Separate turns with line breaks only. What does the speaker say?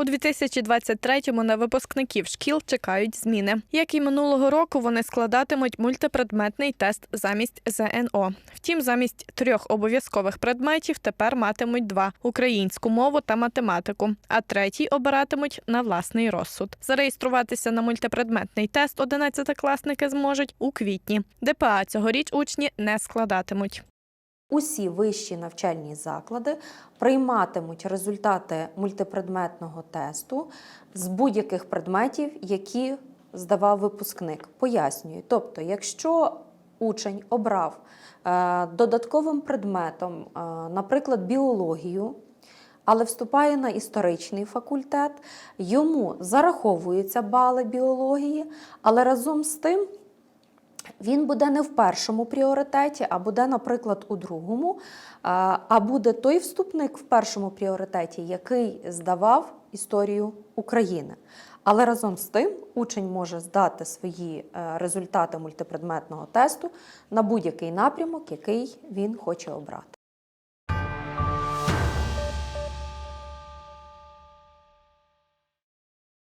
У 2023-му на випускників шкіл чекають зміни. Як і минулого року, вони складатимуть мультипредметний тест замість ЗНО. Втім, замість трьох обов'язкових предметів тепер матимуть два українську мову та математику, а третій обиратимуть на власний розсуд. Зареєструватися на мультипредметний тест 11-класники зможуть у квітні. ДПА цьогоріч учні не складатимуть.
Усі вищі навчальні заклади прийматимуть результати мультипредметного тесту з будь-яких предметів, які здавав випускник. Пояснюю. Тобто, якщо учень обрав е, додатковим предметом, е, наприклад, біологію, але вступає на історичний факультет, йому зараховуються бали біології, але разом з тим він буде не в першому пріоритеті, а буде, наприклад, у другому. А буде той вступник в першому пріоритеті, який здавав історію України. Але разом з тим учень може здати свої е, результати мультипредметного тесту на будь-який напрямок, який він хоче обрати.